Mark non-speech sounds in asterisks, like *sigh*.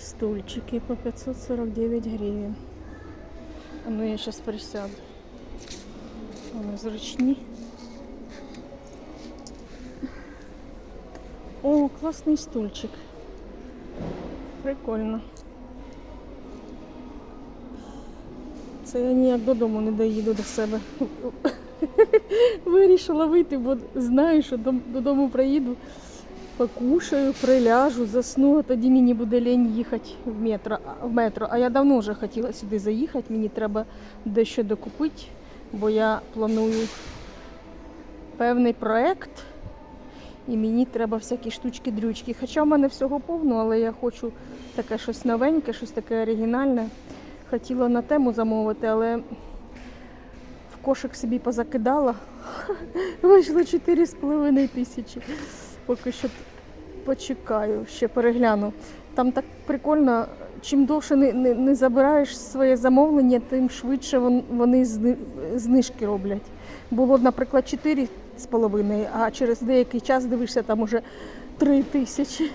Стульчики по 549 гривен. А ну я сейчас присяду. Вони зручні. О, класний стульчик. Прикольно. Це я ніяк додому не доїду до себе. *laughs* Вирішила вийти, бо знаю, що додому приїду, покушаю, приляжу, засну, а тоді мені буде лінь їхати в метро. В метро. А я давно вже хотіла сюди заїхати, мені треба дещо докупити, бо я планую певний проект. І мені треба всякі штучки-дрючки. Хоча в мене всього повно, але я хочу таке щось новеньке, щось таке оригінальне. Хотіла на тему замовити, але в кошик собі позакидала. *laughs* Вийшло 4,5 тисячі. Поки що почекаю, ще перегляну. Там так прикольно, чим довше не, не, не забираєш своє замовлення, тим швидше вон- вони зни- знижки роблять. Було, наприклад, 4,5, а через деякий час дивишся, там уже 3 тисячі.